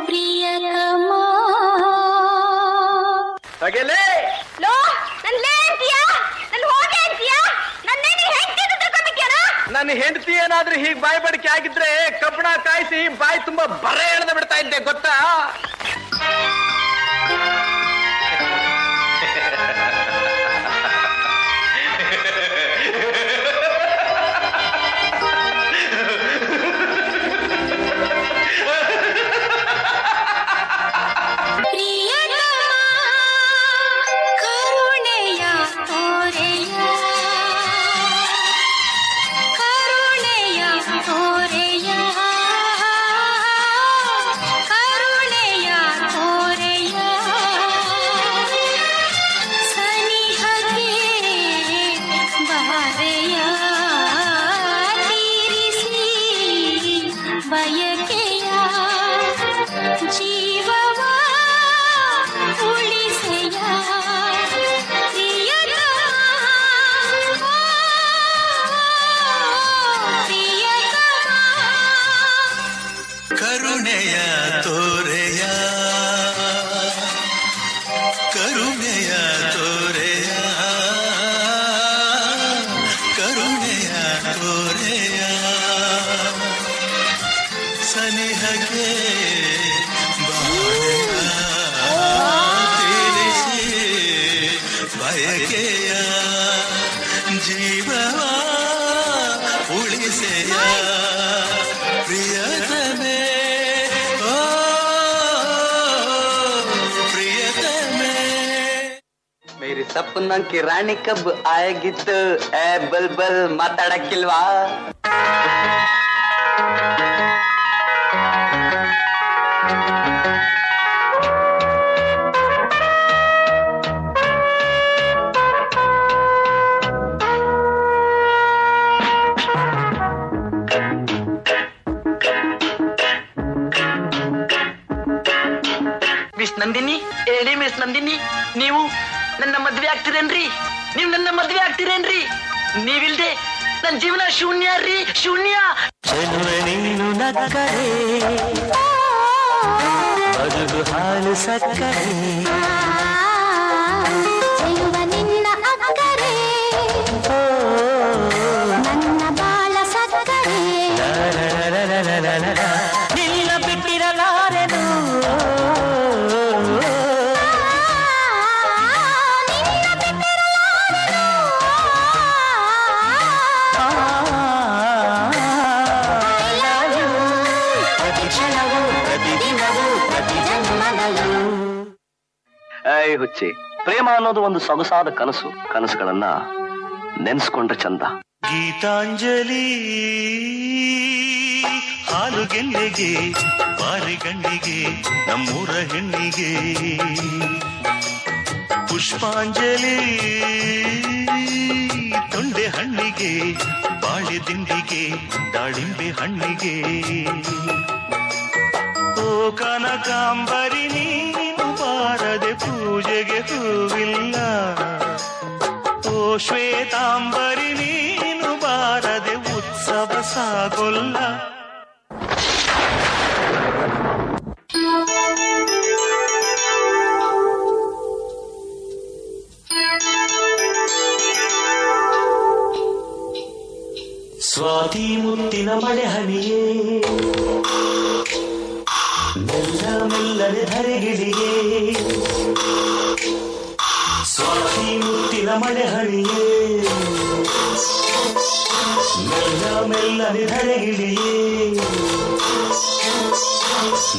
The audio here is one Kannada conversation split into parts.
ಪ್ರಿಯತಮ ತಗೆಲೇ ಲೋ ನನ್ ಲೇ ಅಂತೀಯಾ? ನನ್ ಹೋಗೆ ಅಂತೀಯಾ? ನನ್ನೇನು ಹೆಂಡತಿ ಅಂತ ತಿಳ್ಕೊಂಬಿಟ್ಯಾನ ನನ್ನ ಹೆಂಡತಿ ಏನಾದ್ರೂ ಹೀಗ್ ಬಾಯಿ ಬಡಿಕೆ ಆಗಿದ್ರೆ ಕಬ್ಬಣ ಕಾಯಿಸಿ ಬಾಯಿ ತುಂಬಾ ಬರೆ ಎಳೆದು ಬಿಡ್ತಾ ಇದ್ದೆ ಗೊತ್ತಾ? ये किया जी के सपना की रानी कब आएगी तो ए बलबल माता डकिलवा ಮಿಸ್ ನಂದಿನಿ ಹೇಳಿ ಮಿಸ್ ನಂದಿನಿ ನೀವು ನನ್ನ ಮದ್ವೆ ಆಗ್ತೀರೇನ್ರಿ ನೀವು ನನ್ನ ಮದ್ವೆ ಆಗ್ತೀರೇನ್ರಿ ನೀವಿಲ್ದೆ ನನ್ನ ಜೀವನ ಶೂನ್ಯ ರೀ ಶೂನ್ಯ ಚೆಲುವೆ ನೀನು ನಕ್ಕರೆ ಬದುಕು ಹಾಲು ಸಕ್ಕರೆ ಹುಚ್ಚಿ. ಪ್ರೇಮ ಅನ್ನೋದು ಒಂದು ಸೊಗಸಾದ ಕನಸು. ಕನಸುಗಳನ್ನ ನೆನ್ಸ್ಕೊಂಡ್ರೆ ಚಂದ. ಗೀತಾಂಜಲಿ ಹಾಲು ಗೆಲ್ಲಿಗೆ ಬಾರಿ ಗಂಡಿಗೆ ನಮ್ಮೂರ ಹೆಣ್ಣಿಗೆ. ಪುಷ್ಪಾಂಜಲಿ, ತೊಂಡೆ ಹಣ್ಣಿಗೆ, ಬಾಳೆ ದಿಂಡಿಗೆ ದಾಳಿಂಬೆ ಹಣ್ಣಿಗೆ. ಓ ಕನಕಾಂಬರಿ ನೀನು ಶ್ವೇತಾಂಬರಿ ನೀನು ಬಾರದೆ ಉತ್ಸವ ಸಾಗೊಲ್ಲ. ಸ್ವಾತಿ ಮುತ್ತಿನ ಮಳೆ ಹನಿಯೇ ಮೆಲ್ಲ ಮೆಲ್ಲನೆ ಧರೆಗಿಳಿಯೇ. ಸ್ವಾತಿ ಮುತ್ತಿನ ಹಣಿಯೇ ನನ್ನ ಮೆಲ್ಲ ಮೆಲ್ಲನೆ ಧರೆಗಿಳಿಯೇ.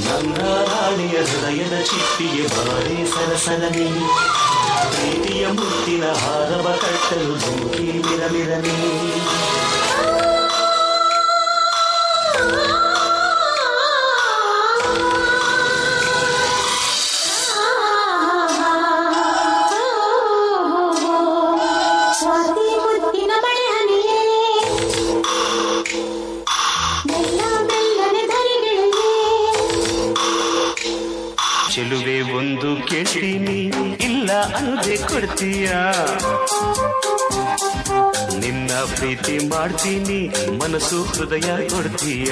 ನನ್ನ ರಾಣಿಯ ಹೃದಯದ ಚಿಪ್ಪಿಗೆ ಬಾರಿ ಸರಸಲನೆ. ಪ್ರೀತಿಯ ಮುತ್ತಿನ ಹಾರವ ಕಟ್ಟಲು ಧೂಕಿ ಮಿರಮಿರನೆ. ಮೆಲ್ಲ ಒಂದು ಕೇಳ್ತೀನಿ. ಇಲ್ಲ ಅಲ್ಲದೆ ಕೊಡ್ತೀಯ? ನಿನ್ನ ಪ್ರೀತಿ ಮಾಡ್ತೀನಿ ಮನಸ್ಸು ಹೃದಯ ಕೊಡ್ತೀಯ?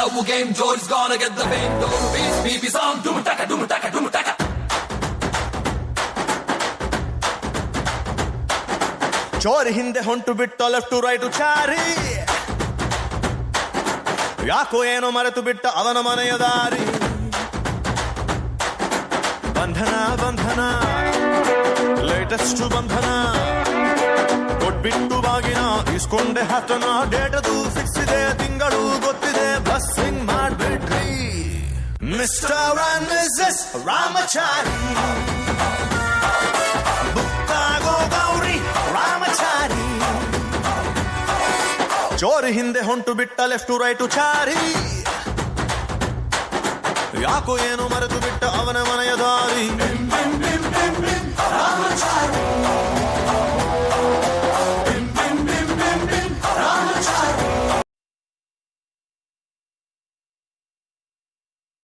love game. Joy's gonna get the fame. The gonna beat BB song. Doom taka, doom taka, doom taka. ಚೋರಿ ಹಿಂದೆ ಹೊಂಟು ಬಿಟ್ಟು ಲೆಫ್ಟ್ ಟು ರೈಟ್ ಚಾರಿ ಯಾಕೋ ಏನೋ ಮರೆತು ಬಿಟ್ಟ ಅವನ ಮನೆಯ ದಾರಿ ಬಂಧನ ಬಂಧನ ಲೇಟೆಸ್ಟ್ ಬಂಧನ ಬಾಗಿನ ಇಸ್ಕೊಂಡೆ ಹತ್ತನ ಡೇಟದು ಫಿಕ್ಸ್ ಇದೆ ತಿಂಗಳು ಗೊತ್ತಿದೆ ಬಸ್ಸಿಂಗ್ ಮಾಡ್ಬಿಟ್ರಿ. ಮಿಸ್ಟರ್ ಅಂಡ್ ಮಿಸಸ್ ರಾಮಚಾರಿ ಬುಕ್ಕಾಗೋ ಗೌರಿ ರಾಮಚಾರಿ ಚೋರಿ ಹಿಂದೆ ಹೊಂಟು ಬಿಟ್ಟ ಲೆಫ್ಟ್ ರೈಟ್ ಚಾರಿ. ಯಾಕೋ ಏನು ಮರೆತು ಬಿಟ್ಟ ಅವನ ಮನೆಯ ದಾರಿ?